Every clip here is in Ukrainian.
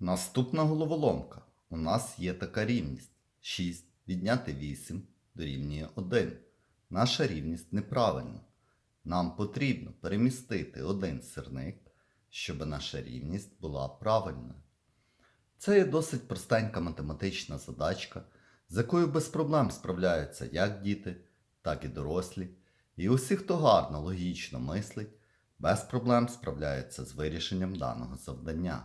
Наступна головоломка. У нас є така рівність. 6 відняти 8 дорівнює 1. Наша рівність неправильна. Нам потрібно перемістити один сирник, щоб наша рівність була правильною. Це є досить простенька математична задачка, з якою без проблем справляються як діти, так і дорослі. І усі, хто гарно логічно мислить, без проблем справляються з вирішенням даного завдання.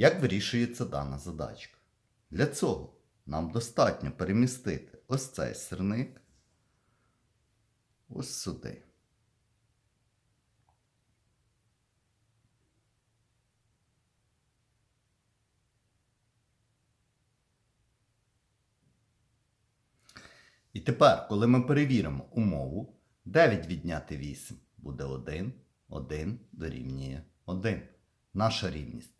Як вирішується дана задачка? Для цього нам достатньо перемістити ось цей сирник ось сюди. І тепер, коли ми перевіримо умову, 9 відняти 8 буде 1, 1 дорівнює 1. Наша рівність